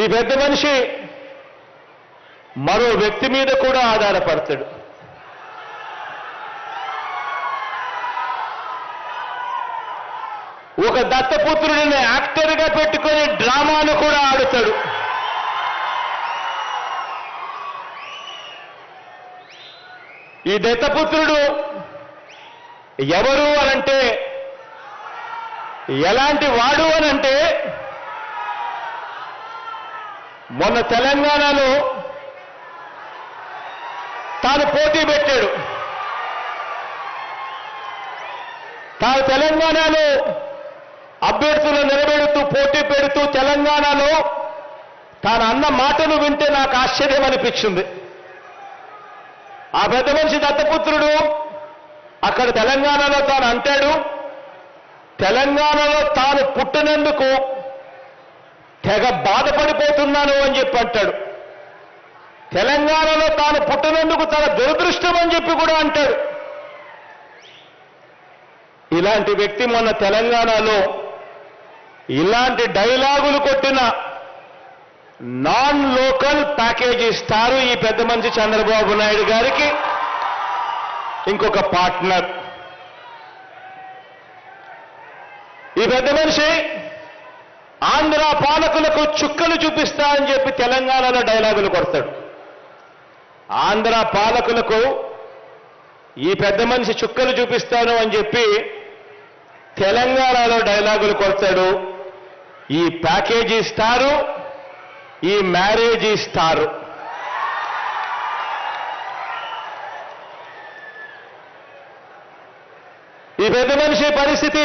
ఈ పెద్ద మనిషి మరో వ్యక్తి మీద కూడా ఆధారపడతాడు. ఒక దత్తపుత్రుడిని యాక్టర్గా పెట్టుకొని డ్రామాను కూడా ఆడుతాడు. ఈ దత్తపుత్రుడు ఎవరు అనంటే ఎలాంటి వాడు అనంటే మొన్న తెలంగాణలో తాను పోటీ పెట్టాడు. తాను తెలంగాణలో అభ్యర్థులు నిలబెడుతూ పోటీ పెడుతూ తెలంగాణలో తాను అన్న మాటలు వింటే నాకు ఆశ్చర్యం అనిపించింది. ఆ పెద్ద మనిషి దత్తపుత్రుడు అక్కడ తెలంగాణలో తాను అంటాడు తెలంగాణలో తాను పుట్టినందుకు తెగ బాధపడిపోతున్నాను అని చెప్పి అంటాడు. తెలంగాణలో తాను పుట్టినందుకు తన దురదృష్టం అని చెప్పి కూడా అంటాడు. ఇలాంటి వ్యక్తి మొన్న తెలంగాణలో ఇలాంటి డైలాగులు కొట్టిన నాన్ లోకల్ ప్యాకేజ్ ఇస్తారు ఈ పెద్ద మనిషి చంద్రబాబు నాయుడు గారికి ఇంకొక పార్ట్నర్. ఈ పెద్ద మనిషి ఆంధ్ర పాలకులకు చుక్కలు చూపిస్తా అని చెప్పి తెలంగాణలో డైలాగులు కొడతాడు. ఆంధ్ర పాలకులకు ఈ పెద్ద మనిషి చుక్కలు చూపిస్తాను అని చెప్పి తెలంగాణలో డైలాగులు కొడతాడు. ఈ ప్యాకేజీ ఇస్తారు ఈ మ్యారేజ్ ఇస్తారు ఈ పెద్ద మనిషి పరిస్థితి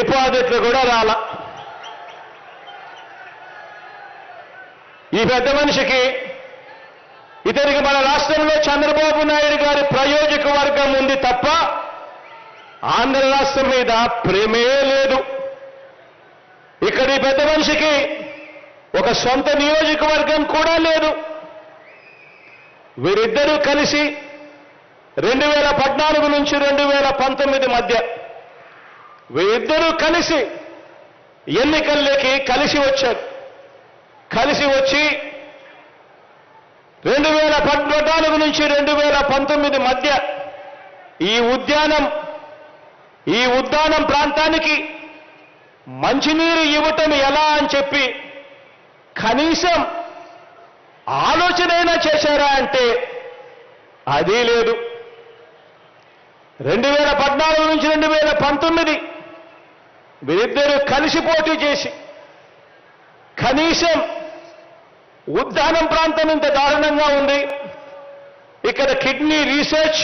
డిపాజిట్లు కూడా రాల. ఈ పెద్ద మనిషికి ఇతనికి మన రాష్ట్రంలో చంద్రబాబు నాయుడు గారి ప్రయోజక వర్గం ఉంది తప్ప ఆంధ్ర రాష్ట్రం మీద ప్రేమే లేదు. ఇక్కడ ఈ పెద్ద మనిషికి ఒక సొంత నియోజకవర్గం కూడా లేదు. వీరిద్దరూ కలిసి రెండు వేల పద్నాలుగు నుంచి రెండు వేల పంతొమ్మిది మధ్య వీరిద్దరూ కలిసి ఎన్నికల్లోకి కలిసి వచ్చారు. కలిసి వచ్చి రెండు వేల పద్నాలుగు నుంచి రెండు వేల పంతొమ్మిది మధ్య ఈ ఉద్యానం ఈ ఉద్యానం ప్రాంతానికి మంచినీరు ఇవ్వటం ఎలా అని చెప్పి కనీసం ఆలోచనైనా చేశారా అంటే అది లేదు. రెండు వేల పద్నాలుగు నుంచి రెండు వేల పంతొమ్మిది వీరిద్దరూ కలిసి పోటీ చేసి కనీసం ఉద్దానం ప్రాంతం ఇంత దారుణంగా ఉంది. ఇక్కడ kidney research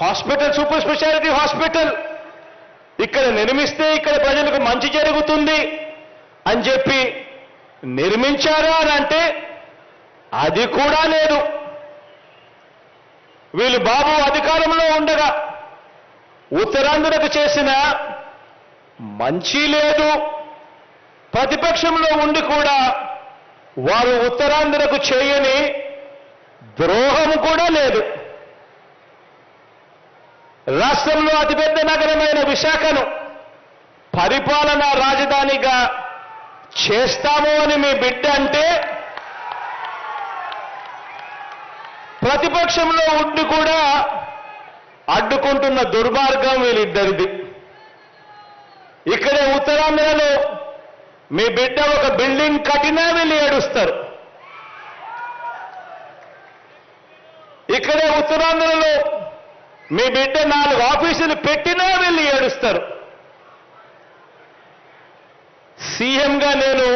hospital super speciality hospital ఇక్కడ నిర్మిస్తే ఇక్కడ ప్రజలకు మంచి జరుగుతుంది అని చెప్పి నిర్మించారు అని అంటే అది కూడా లేదు. వీళ్ళు బాబు అధికారంలో ఉండగా ఉత్తరాంధ్రకు చేసిన మంచి లేదు. ప్రతిపక్షంలో ఉండి కూడా వారు ఉత్తరాంధ్రకు చేయని ద్రోహం కూడా లేదు. రాష్ట్రంలో అతిపెద్ద నగరమైన విశాఖను పరిపాలనా రాజధానిగా చేస్తాము అని మీ బిడ్డ అంటే ప్రతిపక్షంలో ఉండి కూడా అడ్డుకుంటున్న దుర్మార్గం వీళ్ళిద్దరిది. ఇక్కడే ఉత్తరాంధ్రలో మీ బిడ్డ ఒక బిల్డింగ్ కట్టినా వెళ్ళి ఏడుస్తారు. ఇక్కడే ఉత్తరాంధ్రలో మీ బిడ్డ నాలుగు ఆఫీసులు పెట్టినా వెళ్ళి ఏడుస్తారు. సీఎంగా నేను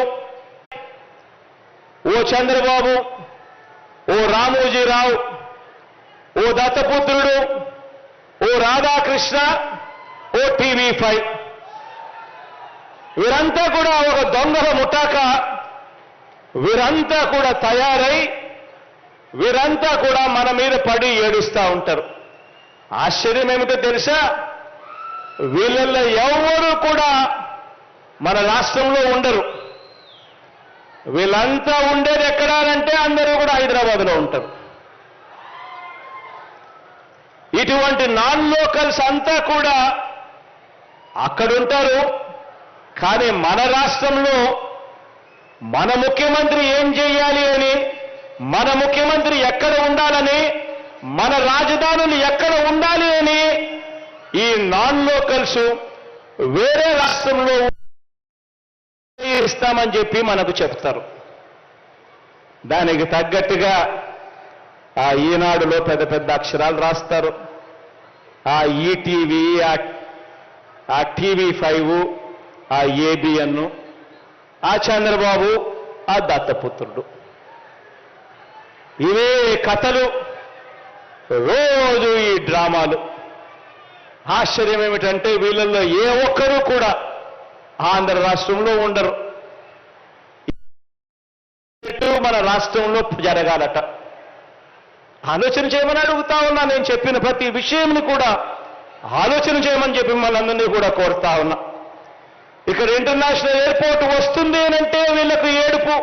ఓ చంద్రబాబు ఓ రామోజీరావు ఓ దత్తపుత్రుడు ఓ రాధాకృష్ణ ఓ టీవీ ఫైవ్. వీరంతా కూడా ఒక దొంగల ముఠాక. వీరంతా కూడా తయారై వీరంతా కూడా మన మీద పడి ఏడుస్తూ ఉంటారు. ఆశ్చర్యం ఏమిటో తెలుసా? వీళ్ళల్లో ఎవరు కూడా మన రాష్ట్రంలో ఉండరు. వీళ్ళంతా ఉండేది ఎక్కడానంటే అందరూ కూడా హైదరాబాద్లో ఉంటారు. ఇటువంటి నాన్ లోకల్స్ అంతా కూడా అక్కడుంటారు. కానీ మన రాష్ట్రంలో మన ముఖ్యమంత్రి ఏం చేయాలి అని మన ముఖ్యమంత్రి ఎక్కడ ఉండాలని మన రాజధానులు ఎక్కడ ఉండాలి అని ఈ నాన్ లోకల్స్ వేరే రాష్ట్రంలో ఇస్తామని చెప్పి మనకు చెప్తారు. దానికి తగ్గట్టుగా ఆ ఈనాడులో పెద్ద పెద్ద అక్షరాలు రాస్తారు. ఆ ఈటీవీ ఆ టీవీ ఫైవ్ ఆ ఏబిఎన్ ఆ చంద్రబాబు ఆ దత్తపుత్రుడు. ఇవే కథలు రోజు ఈ డ్రామాలు. ఆశ్చర్యం ఏమిటంటే వీళ్ళల్లో ఏ ఒక్కరూ కూడా ఆంధ్ర రాష్ట్రంలో ఉండరు. మన రాష్ట్రంలో జరగాలట. ఆలోచన చేయమని అడుగుతా ఉన్నా నేను చెప్పిన ప్రతి విషయంని కూడా ఆలోచన చేయమని చెప్పి మనందరినీ కూడా కోరుతా ఉన్నా. ఇక్కడ ఇంటర్నేషనల్ ఎయిర్పోర్ట్ వస్తుంది అంటే వీళ్ళకు ఏడుపు.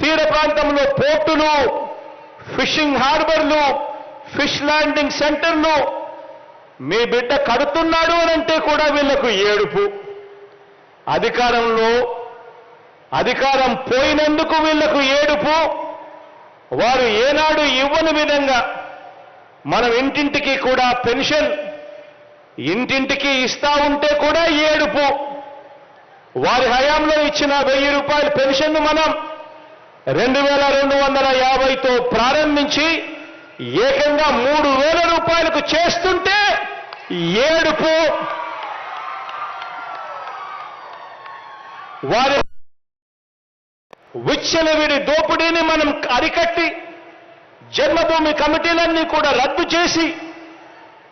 తీర ప్రాంతంలో పోర్టులు ఫిషింగ్ హార్బర్లు ఫిష్ ల్యాండింగ్ సెంటర్లు. మీ బిడ్డ కడుతున్నాడు అనంటే కూడా వీళ్ళకు ఏడుపు. అధికారంలో అధికారం పోయినందుకు వీళ్ళకు ఏడుపు. వారు ఏనాడు ఇవ్వని విధంగా మనం ఇంటింటికి కూడా పెన్షన్ ఇంటింటికి ఇస్తా ఉంటే కూడా ఏడుపు. వారి హయాంలో ఇచ్చిన వెయ్యి రూపాయల పెన్షన్ను మనం రెండు వేల రెండు వందల యాభైతో ప్రారంభించి ఏకంగా మూడు వేల రూపాయలకు చేస్తుంటే ఏడుపు. వారి విచ్చలవిడి దోపిడీని మనం అరికట్టి జన్మభూమి కమిటీలన్నీ కూడా రద్దు చేసి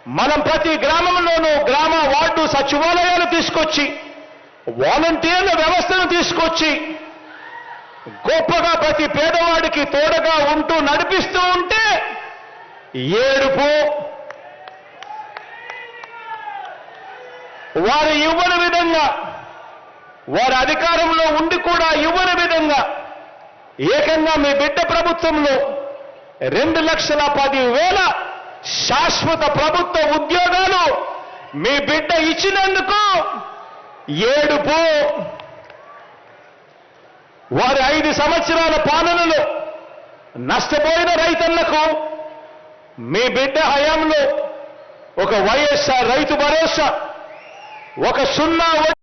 మనం ప్రతి గ్రామంలోనూ గ్రామ వార్డు సచివాలయాలు తీసుకొచ్చి వాలంటీర్ల వ్యవస్థను తీసుకొచ్చి గొప్పగా ప్రతి పేదవాడికి తోడగా ఉంటూ నడిపిస్తూ ఉంటే ఏడుపు. వారు ఇవ్వని విధంగా వారి అధికారంలో ఉండి కూడా ఇవ్వని విధంగా ఏకంగా మీ బిడ్డ ప్రభుత్వంలో రెండు లక్షల పది వేల శాశ్వత ప్రభుత్వ ఉద్యోగాలు మీ బిడ్డ ఇచ్చినందుకు ఏడుపు. వారి ఐదు సంవత్సరాల పాలనలో నష్టపోయిన రైతన్నకు మీ బిడ్డ హయాంలో ఒక వైఎస్ఆర్ రైతు భరోసా ఒక సున్నా